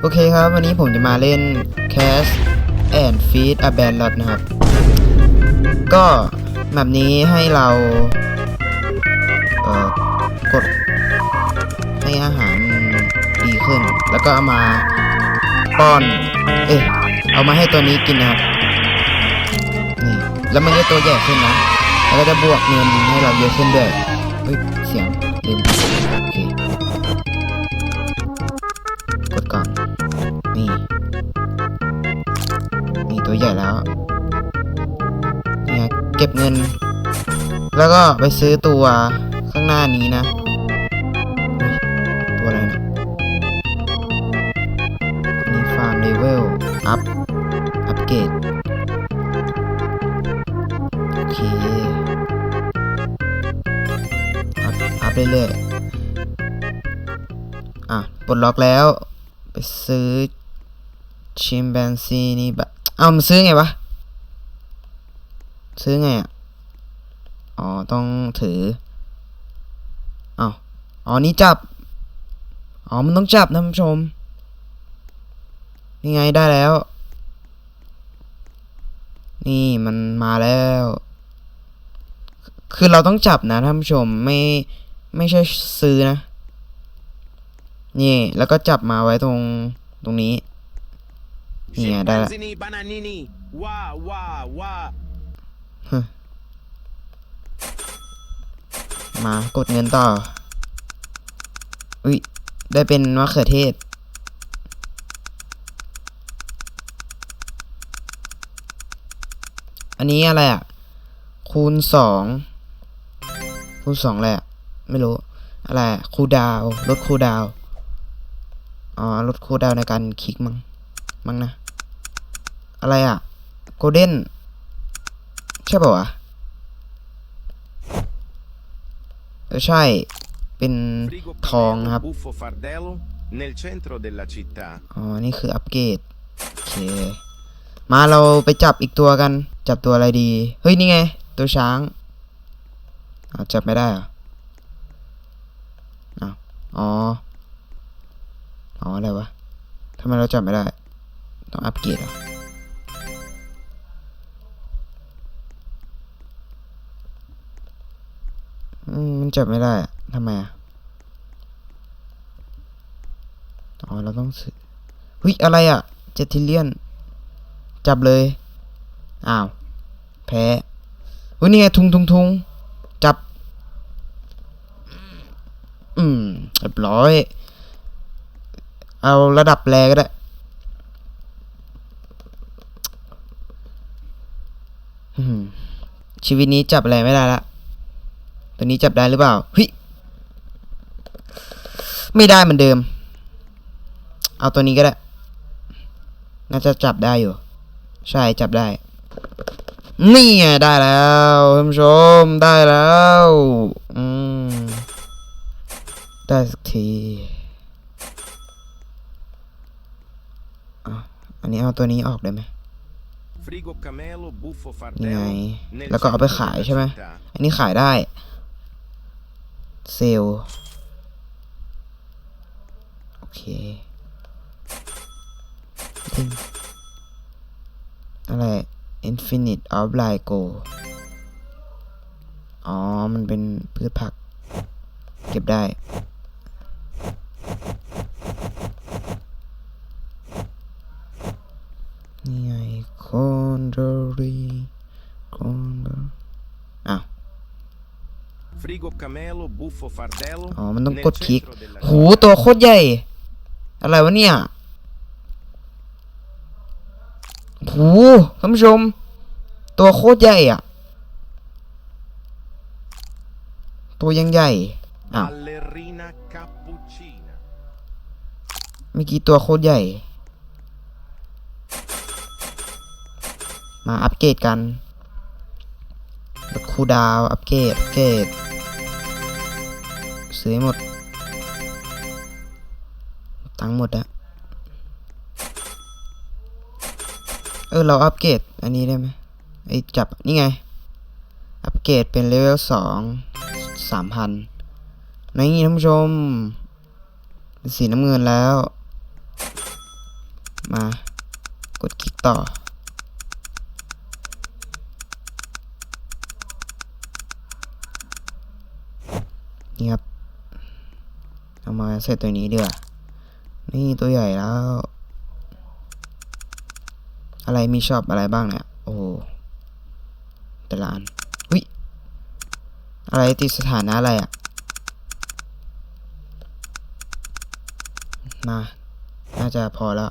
โอเคครับ วันนี้ผมจะมาเล่น Cast and Feed a b a n d l o t นะครับ ก็แบบนี้ให้เราเอ่อกดให้อาหารดีขึ้น แล้วก็เอามาป้อน เอ๊ะเอามาให้ตัวนี้กินนะครับ นี่ แล้วมันก็ตัวใหญ่ขึ้นนะ แล้วก็จะบวกเงินให้เราเยอะขึ้นด้วยเฮ้ย เสียงลืม เก็บเงิน แล้วก็ไปซื้อตัวข้างหน้านี้นะ ตัวอะไรนะอันนี้ฟาร์มเลเวลอัพ อัปเกรดโอเค อัพ อัพเรื่อยๆ อะ ปลดล็อกแล้ว ไปซื้อชิมแบนซีนี่แบบ เอามันซื้อไงวะ ซื้อไงอะ อ๋อ ต้องถืออ้าวอ๋อ นี่จับ อ๋อ มันต้องจับนะท่านผู้ชม นี่ไงได้แล้ว นี่มันมาแล้ว คือเราต้องจับนะท่านผู้ชม ไม่ ไม่ใช่ซื้อนะ นี่ แล้วก็จับมาไว้ตรง ตรงนี้ นี่ไงได้ละ มากดเงินต่อ อุ้ยได้เป็นมะเขือเทศ อันนี้อะไรอะ คูณสอง คูณสองอะไรอะไม่รู้ อะไร คูดาว ลดคูดาว อ๋อ ลดคูดาวในการคลิกมั้ง มั้งนะ อะไรอะ โกลเด้น ใช่ป่าวะเออใช่ เป็น Frigo ทองนะครับ buffo fardello nel centro della città. อ๋อ นี่คืออัปเกรด โอเค มาเราไปจับอีกตัวกัน จับตัวอะไรดี เฮ้ย นี่ไง ตัวช้างอ้าวจับไม่ได้เหรออ้าวอ๋อ อ๋อ อะไรวะทำไมเราจับไม่ได้ ต้องอัปเกรดเหรออื มันจับไม่ได้ทำไมอะอ๋อเราต้องซื้อเฮ้ยอะไรอะเจทิเลียน จับเลย อ้าว แพ้เฮ้ยนี่ไงทุงทุงทุงจับ อืมเรียบร้อย เอาระดับแรก็ได้ชีวิตนี้จับอะไรไม่ได้ละ ตัวนี้จับได้หรือเปล่าเฮ้ยไม่ได้เหมือนเดิม เอาตัวนี้ก็ได้ น่าจะจับได้อยู่ ใช่จับได้ นี่ไงได้แล้วท่านผู้ชมได้แล้วอืมได้สักทีอะอันนี้เอาตัวนี้ออกได้ไหม Frigo Camelo, buffo นี่ไง fardello nel แล้วก็เอาไป centro ขาย della ใช่ไหม città. อันนี้ขายได้ เซลโอเคอะไร Infinite of l i Go อ๋อ มันเป็นพืชผัก เก็บได้ นี่ไงคอนโดรีคอนโดอ้าว Frigo Camelo, buffo fardello อ๋อ มันต้อง nel กดคลิก centro della หูตัวโคตรใหญ่ อะไรวะเนี่ยหูท่านผู้ชม ตัวโคตรใหญ่อะ ตัวยังใหญ่ อ้าว ballerina cappuccina. เมื่อกี้ตัวโคตรใหญ่ มาอัปเกรดกันลดคูลดาวน์อัปเกรดอัปเกรด ซื้อหมด ตังค์หมดอะเออ เราอัปเกรดอันนี้ได้ไหมไอจับ นี่ไง อัปเกรดเป็นเลเวลสองสามพันนี่ท่านผู้ชม เป็นสีน้ำเงินแล้ว มากดคลิกต่อ นี่ครับ เอามาใส่ตัวนี้ดีกว่านี่ตัวใหญ่แล้ว อะไรมีชอบอะไรบ้างเนี่ย โอ้โหแต่ละอันอุ้ยอะไรติดสถานะอะไรอะ่ะ มา น่าจะพอแล้ว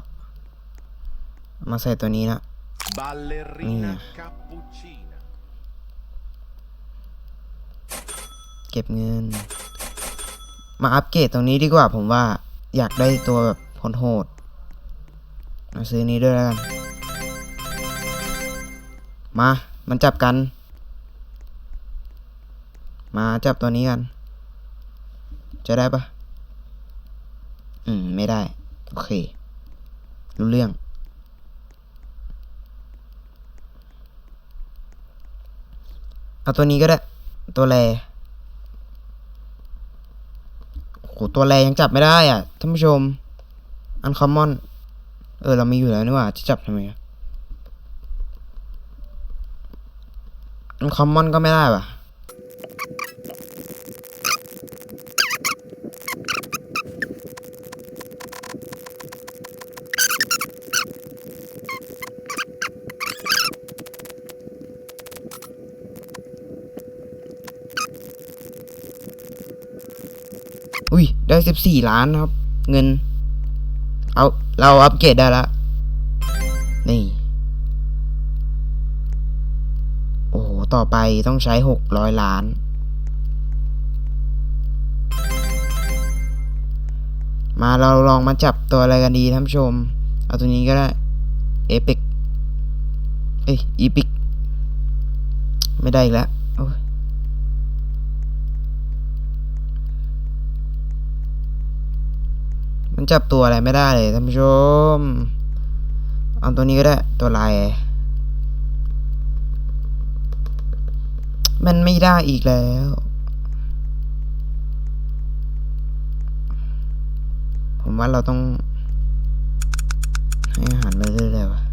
มาใส่ตัวนี้นะ Ballerina Mm. cappuccina. เก็บเงิน มาอัปเกรดตรงนี้ดีกว่าผมว่าอยากได้ตัวแบบโหดๆมาซื้อนี้ด้วยแล้วกัน มา มันจับกัน มาจับตัวนี้กัน จะได้ปะอืม ไม่ได้ โอเค รู้เรื่อง เอาตัวนี้ก็ได้ ตัวแร โหตัวแรยังจับไม่ได้อะท่านผู้ชมอันคอมมอนเออเรามีอยู่แล้วนี่ว่าจะจับทำไมอะอันคอมมอนก็ไม่ได้ป่ะ อุ้ย ได้สิบสี่ล้านครับ เงิน เอาเราอัปเกรดได้ล้วนี่ โอ้โห ต่อไปต้องใช้หกร้อยล้าน มาเราลองมาจับตัวอะไรกันดีท่านผู้ชม เอาตัวนี้ก็ได้ เอพิก เอ้ยอีพิก ไม่ได้อีกแล้วโอ้ย มัน จับตัวอะไรไม่ได้เลยท่านผู้ชม เอาตัวนี้ก็ได้ตัวลายมันไม่ได้อีกแล้ว ผมว่าเราต้อง ให้อาหารมาเรื่อยๆว่ะ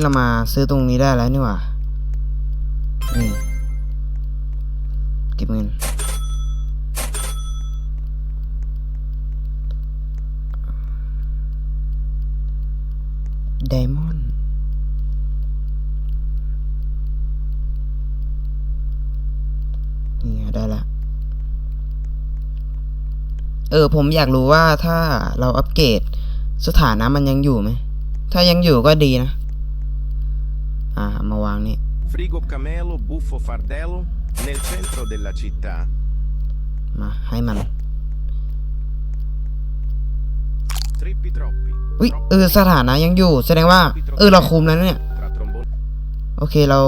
เอ้ยเรามาซื้อตรงนี้ได้แล้วนี่หว่า นี่เก็บเงิน ไดมอนด์นี่ได้ละ เออ ผมอยากรู้ว่าถ้าเราอัปเกรดสถานะมันยังอยู่ไหม ถ้ายังอยู่ก็ดีนะ อ่ามาวางนี่ Frigo camelo buffo fardello nel centro della città. มาให้มัน Trippi troppi. อุ้ย Troppo เออสถานะยังอยู่แสดงว่า เออเราคุมแล้วเนี่ย tra tromboni. โอเคเรา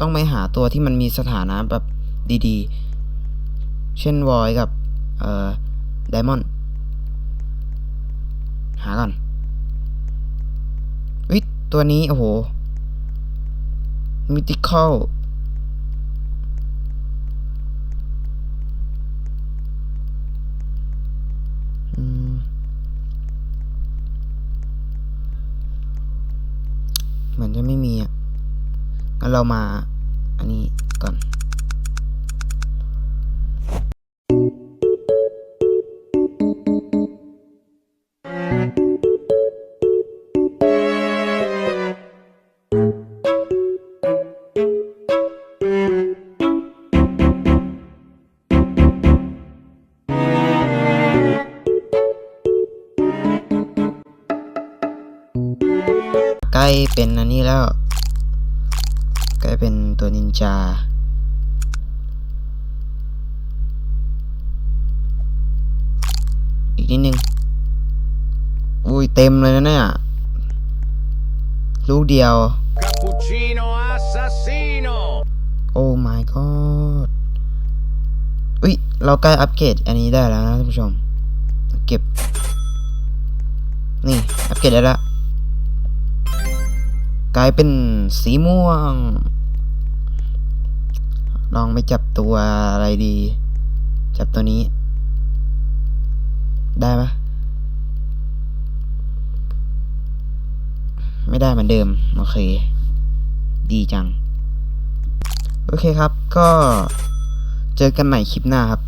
ต้องไปหาตัวที่มันมีสถานะแบบดีๆ เช่นวอยกับ เอ่อไดมอนด์หาก่อนวิตัวนี้ โอ้โห มิติคอลเหมือนจะไม่มีอะงั้นเรามาอันนี้ก่อน กล้เป็นอันนี้แล้ว ใกล้เป็นตัวนินจา อีกนิดนึง อุ้ยเต็มเลยนะเนี่ย ลูกเดียว Cappuccino assassino! โอ้ my god อุ้ย เราใกล้อัปเกรดอันนี้ได้แล้วนะท่านผู้ชม เก็บ นี่ อัปเกรดได้แล้ว กลายเป็นสีม่วง ลองไปจับตัวอะไรดี จับตัวนี้ ได้ไหมไม่ได้เหมือนเดิม โอเค ดีจัง โอเคครับ ก็เจอกันใหม่คลิปหน้าครับ